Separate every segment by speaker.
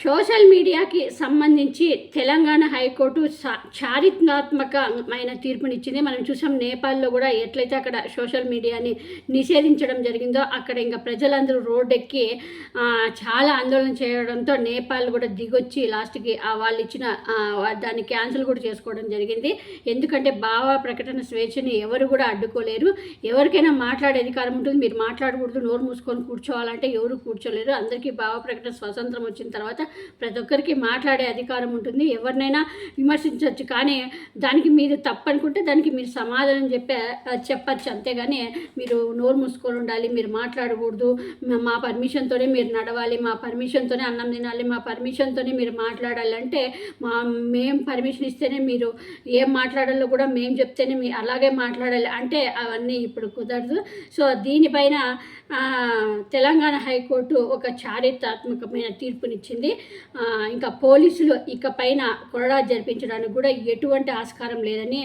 Speaker 1: Social మీడియాకి సంబంధించి Telangana high court చా- చారిత్రాత్మకమైన తీర్పునిచ్చింది. మనం చూసాం నేపాల్లో కూడా ఎట్లయితే అక్కడ సోషల్ మీడియాని నిషేధించడం జరిగిందో అక్కడ ఇంకా ప్రజలందరూ రోడ్డెక్కి చాలా ఆందోళన చేయడంతో నేపాల్ కూడా దిగొచ్చి లాస్ట్కి వాళ్ళు ఇచ్చిన దాన్ని క్యాన్సిల్ కూడా చేసుకోవడం జరిగింది. ఎందుకంటే భావ ప్రకటన స్వేచ్ఛని ఎవరు కూడా అడ్డుకోలేరు. ఎవరికైనా మాట్లాడే అధికారం ఉంటుంది. మీరు మాట్లాడకూడదు నోరు మూసుకొని కూర్చోవాలంటే ఎవరు కూర్చోలేరు. అందరికీ భావ ప్రకటన స్వతంత్రం వచ్చిన తర్వాత ప్రతి ఒక్కరికి మాట్లాడే అధికారం ఉంటుంది. ఎవరినైనా విమర్శించవచ్చు కానీ దానికి మీరు తప్పనుకుంటే దానికి మీరు సమాధానం చెప్పే చెప్పచ్చు. అంతేగాని మీరు నోరు మూసుకొని ఉండాలి. మీరు మాట్లాడకూడదు. మా- పర్మిషన్తోనే మీరు నడవాలి. మా పర్మిషన్తోనే అన్నం తినాలి. మా పర్మిషన్తోనే మీరు మాట్లాడాలి అంటే మా మేము పర్మిషన్ ఇస్తేనే మీరు ఏం మాట్లాడాలో కూడా మేము చెప్తేనే మీ అలాగే మాట్లాడాలి అంటే అవన్నీ ఇప్పుడు కుదరదు. సో దీనిపైన తెలంగాణ హైకోర్టు ఒక చారిత్రాత్మకమైన తీర్పునిచ్చింది. ఇంకా పోలీసులు ఇక పైన కొరడా జరిపించడానికి కూడా ఎటువంటి ఆస్కారం లేదని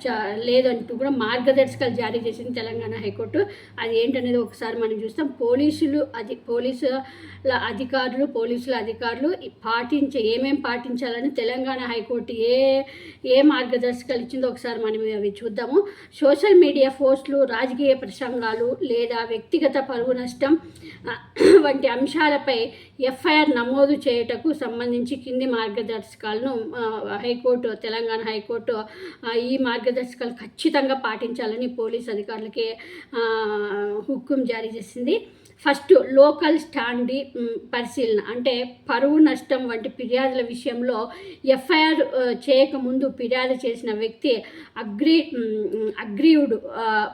Speaker 1: చ- లేదంటూ కూడా మార్గదర్శకాలు జారీ చేసింది తెలంగాణ హైకోర్టు. అది ఏంటనేది ఒకసారి మనం చూస్తాం. పోలీసులు అది పోలీసుల అధికారులు పోలీసుల అధికారులు పాటించే ఏమేం పాటించాలని తెలంగాణ హైకోర్టు ఏ ఏ మార్గదర్శకాలు ఇచ్చిందో ఒకసారి మనం అవి చూద్దాము. సోషల్ మీడియా పోస్టులు రాజకీయ ప్రసంగాలు లేదా వ్యక్తిగత పరువు నష్టం వంటి అంశాలు అంశాలపై ఎఫ్ఐఆర్ నమోదు చేయుటకు సంబంధించి కింది మార్గదర్శకాలను హైకోర్టు తెలంగాణ హైకోర్టు ఈ మార్గదర్శకాలు ఖచ్చితంగా పాటించాలని పోలీస్ అధికారులకి హుక్కుం జారీ చేసింది. ఫస్ట్ లోకల్ స్టాండీ పరిశీలన అంటే పరువు నష్టం వంటి ఫిర్యాదుల విషయంలో ఎఫ్ఐఆర్ చేయకముందు ఫిర్యాదు చేసిన వ్యక్తి అగ్రి మ్,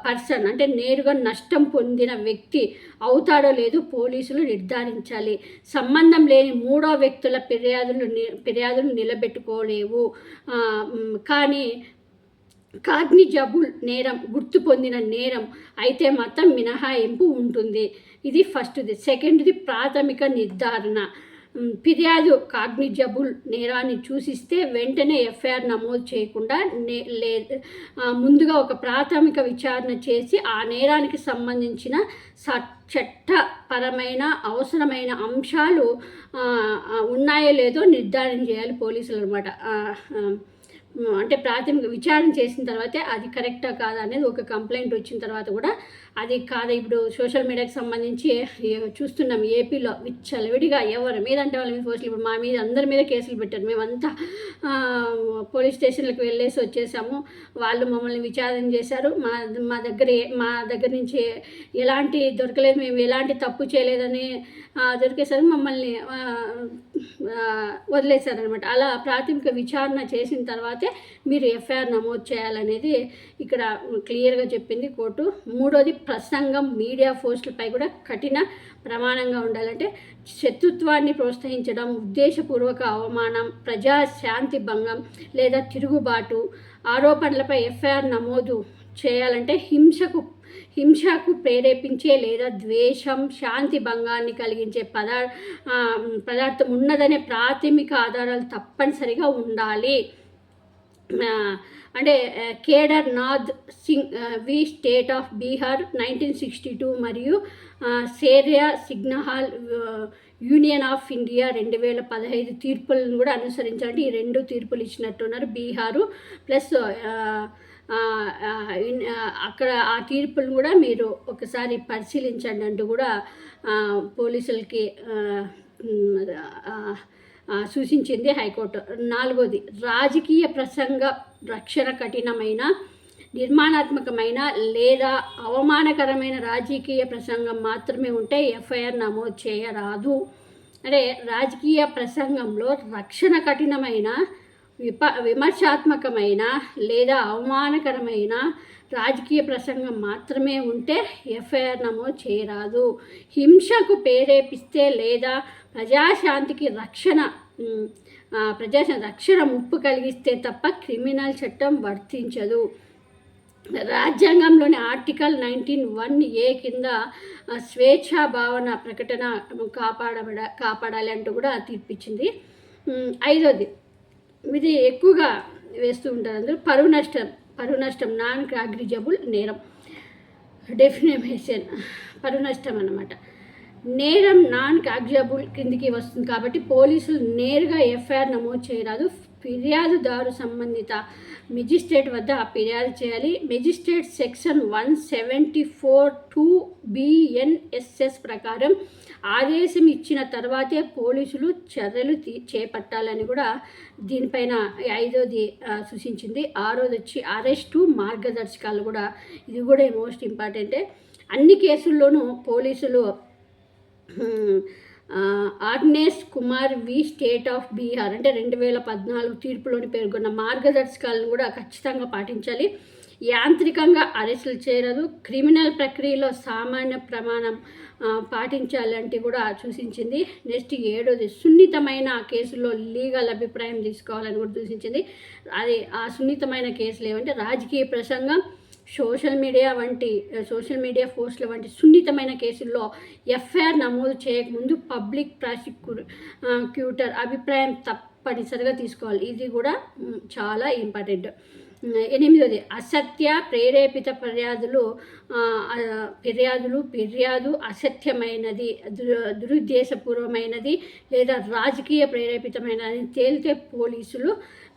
Speaker 1: పర్సన్ అంటే నేరుగా నష్టం పొందిన వ్యక్తి అవుతాడో లేదో పోలీసులు నిర్ధారించారు. నిర్ధారించాలి సంబంధం లేని మూడో వ్యక్తుల ఫిర్యాదులు ని- ఫిర్యాదులు నిలబెట్టుకోలేవు. కానీ కాగ్ని కానీ కాగ్నిజబుల్ నేరం గుర్తు పొందిన నేరం అయితే మాత్రం మినహాయింపు ఉంటుంది. ఇది ఫస్ట్ది. సెకండ్ది ప్రాథమిక నిర్ధారణ. ఫిర్యాదు కాగ్నిజబుల్ నేరాన్ని చూసిస్తే వెంటనే ఎఫ్ఐఆర్ నమోదు చేయకుండా నే లే ముందుగా ఒక ప్రాథమిక విచారణ చేసి ఆ నేరానికి సంబంధించిన స చట్టపరమైన అవసరమైన అంశాలు ఉన్నాయో లేదో నిర్ధారణ చేయాలి పోలీసులు అనమాట అంటే ప్రాథమిక విచారణ చేసిన తర్వాతే అది కరెక్టా కాదా అనేది ఒక కంప్లైంట్ వచ్చిన తర్వాత కూడా అది కాదా? ఇప్పుడు సోషల్ మీడియాకి సంబంధించి చూస్తున్నాం ఏపీలో విచ్చలవిడిగా ఎవరి మీద అంటే వాళ్ళ మీద పోస్టులు ఇప్పుడు మా మీద అందరి మీద కేసులు పెట్టారు. మేమంతా పోలీస్ స్టేషన్లకు వెళ్ళేసి వచ్చేసాము. వాళ్ళు మమ్మల్ని విచారణ చేశారు. మా మా దగ్గర మా దగ్గర నుంచి ఎలాంటి దొరకలేదు. మేము ఎలాంటి తప్పు చేయలేదని దొరికేసరికి మమ్మల్ని వదిలేశారనమాట. అలా ప్రాథమిక విచారణ చేసిన తర్వాతే మీరు ఎఫ్ఐఆర్ నమోదు చేయాలనేది ఇక్కడ క్లియర్గా చెప్పింది కోర్టు. మూడోది ప్రసంగం మీడియా పోస్టులపై కూడా కఠిన ప్రమాణంగా ఉండాలంటే శత్రుత్వాన్ని ప్రోత్సహించడం ఉద్దేశపూర్వక అవమానం ప్రజా శాంతి భంగం లేదా తిరుగుబాటు ఆరోపణలపై ఎఫ్ఐఆర్ నమోదు చేయాలంటే హింసకు హింసకు ప్రేరేపించే లేదా ద్వేషం శాంతి భంగాన్ని కలిగించే పదా పదార్థం ఉన్నదనే ప్రాథమిక ఆధారాలు తప్పనిసరిగా ఉండాలి. అంటే ఆ, Kedar Nath Singh v state of Bihar nineteen sixty two మరియు సేరియా సిగ్నహాల్ యూనియన్ ఆఫ్ ఇండియా రెండు వేల పదహైదు తీర్పులను కూడా అనుసరించాలంటే ఈ రెండు తీర్పులు ఇచ్చినట్టున్నారు బీహారు ప్లస్ అక్కడ ఆ తీర్పును కూడా మీరు ఒకసారి పరిశీలించండి అంటూ కూడా పోలీసులకి సూచించింది హైకోర్టు. నాలుగోది రాజకీయ ప్రసంగ రక్షణ కఠినమైన నిర్మాణాత్మకమైన లేదా అవమానకరమైన రాజకీయ ప్రసంగం మాత్రమే ఉంటే ఎఫ్ఐఆర్ నమోదు చేయరాదు. అంటే రాజకీయ ప్రసంగంలో రక్షణ కఠినమైన విప విమర్శాత్మకమైన లేదా అవమానకరమైన రాజకీయ ప్రసంగం మాత్రమే ఉంటే ఎఫ్ఐఆర్ నమోదు చేయరాదు. హింసకు ప్రేరేపిస్తే లేదా ప్రజాశాంతికి రక్షణ ప్రజా రక్షణ ముప్పు కలిగిస్తే తప్ప క్రిమినల్ చట్టం వర్తించదు. రాజ్యాంగంలోని ఆర్టికల్ నైన్టీన్ వన్ ఏ కింద స్వేచ్ఛా భావన ప్రకటన కాపాడబడ కాపాడాలి అంటూ కూడా తీర్పిచ్చింది. ఐదోది ఇది ఎక్కువగా వేస్తూ ఉంటారు అందరూ పరువు నష్టం పరువు నష్టం నాన్ అగ్రిజబుల్ నేరం. డెఫినేషన్ పరువు నష్టం అన్నమాట. నేరం నాన్ కాగ్జబుల్ కిందికి వస్తుంది కాబట్టి పోలీసులు నేరుగా ఎఫ్ఐఆర్ నమోదు చేయరాదు. ఫిర్యాదుదారు సంబంధిత మెజిస్ట్రేట్ వద్ద ఫిర్యాదు చేయాలి. Magistrate section one seventy four two BNSS ప్రకారం ఆదేశం ఇచ్చిన తర్వాతే పోలీసులు చర్యలు తీ- చేపట్టాలని కూడా దీనిపైన ఐదోది సూచించింది. ఆరోది వచ్చి అరెస్టు మార్గదర్శకాలు కూడా ఇది కూడా మోస్ట్ ఇంపార్టెంటే. అన్ని కేసుల్లోనూ పోలీసులు Arnesh Kumar v state of Bihar అంటే రెండు వేల పద్నాలుగు తీర్పులోని పేర్కొన్న మార్గదర్శకాలను కూడా ఖచ్చితంగా పాటించాలి. యాంత్రికంగా అరెస్టులు చేయరాదు. క్రిమినల్ ప్రక్రియలో సామాన్య ప్రమాణం పాటించాలంటే కూడా సూచించింది. నెక్స్ట్ ఏడోది సున్నితమైన కేసుల్లో లీగల్ అభిప్రాయం తీసుకోవాలని కూడా సూచించింది. అది ఆ సున్నితమైన కేసులు ఏమంటే రాజకీయ ప్రసంగం సోషల్ మీడియా వంటి సోషల్ మీడియా పోస్టుల వంటి సున్నితమైన కేసుల్లో ఎఫ్ఐఆర్ నమోదు చేయకముందు పబ్లిక్ ప్రాసిక్యూటర్ అభిప్రాయం తప్పనిసరిగా తీసుకోవాలి. ఇది కూడా చాలా ఇంపార్టెంట్. ఎనిమిదోది అసత్య ప్రేరేపిత ఫిర్యాదులు ఫిర్యాదులు ఫిర్యాదు అసత్యమైనది దు- దురుద్దేశపూర్వమైనది లేదా రాజకీయ ప్రేరేపితమైనది తేలితే పోలీసులు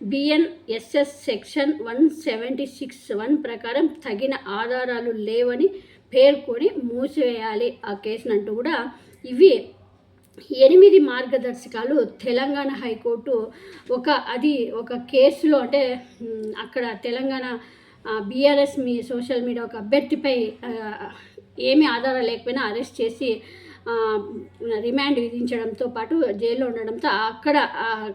Speaker 1: BNSS section one seventy six one ప్రకారం తగిన ఆధారాలు లేవని పేర్కొని మూసివేయాలి ఆ కేసునంటూ కూడా ఇవి ఎనిమిది మార్గదర్శకాలు తెలంగాణ హైకోర్టు ఒక అది ఒక కేసులో అంటే అక్కడ తెలంగాణ బీఆర్ఎస్ మీ సోషల్ మీడియా ఒక అభ్యర్థిపై ఏమీ ఆధారాలు లేకపోయినా అరెస్ట్ చేసి రిమాండ్ విధించడంతో పాటు జైల్లో ఉండడంతో అక్కడ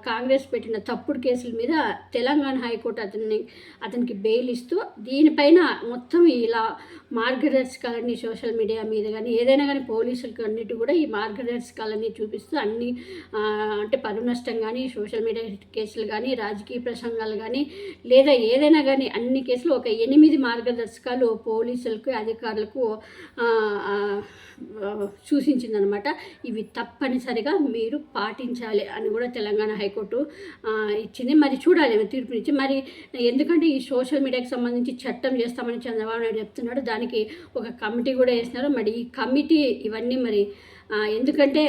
Speaker 1: కాంగ్రెస్ పెట్టిన తప్పుడు కేసుల మీద తెలంగాణ హైకోర్టు అతన్ని అతనికి బెయిల్ ఇస్తూ దీనిపైన మొత్తం ఇలా మార్గదర్శకాలన్నీ సోషల్ మీడియా మీద కానీ ఏదైనా కానీ పోలీసులకు అన్నిటి కూడా ఈ మార్గదర్శకాలన్నీ చూపిస్తూ అన్ని అంటే పరువు నష్టం కానీ సోషల్ మీడియా కేసులు కానీ రాజకీయ ప్రసంగాలు కానీ లేదా ఏదైనా కానీ అన్ని కేసులు ఒక ఎనిమిది మార్గదర్శకాలు పోలీసులకు అధికారులకు చూసి సూచించిందనమాట ఇవి తప్పనిసరిగా మీరు పాటించాలి అని కూడా తెలంగాణ హైకోర్టు ఇచ్చింది. మరి చూడాలి తీర్పునిచ్చి మరి ఎందుకంటే ఈ సోషల్ మీడియాకి సంబంధించి చట్టం చేస్తామని చంద్రబాబు నాయుడు చెప్తున్నాడు. దానికి ఒక కమిటీ కూడా వేసినారు మరి ఈ కమిటీ ఇవన్నీ మరి ఎందుకంటే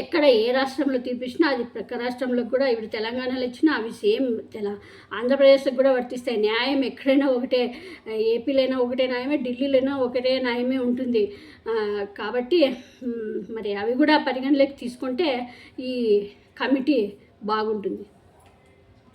Speaker 1: ఎక్కడ ఏ రాష్ట్రంలో తీర్పిచ్చినా అది ప్రక్క రాష్ట్రంలో కూడా ఇప్పుడు తెలంగాణలో ఇచ్చినా అవి సేమ్ తెల ఆంధ్రప్రదేశ్కి కూడా వర్తిస్తాయి. న్యాయం ఎక్కడైనా ఒకటే ఏపీలైనా ఒకటే న్యాయమే ఢిల్లీలైనా ఒకటే న్యాయమే ఉంటుంది. కాబట్టి మరి అవి కూడా పరిగణలోకి తీసుకుంటే ఈ కమిటీ బాగుంటుంది.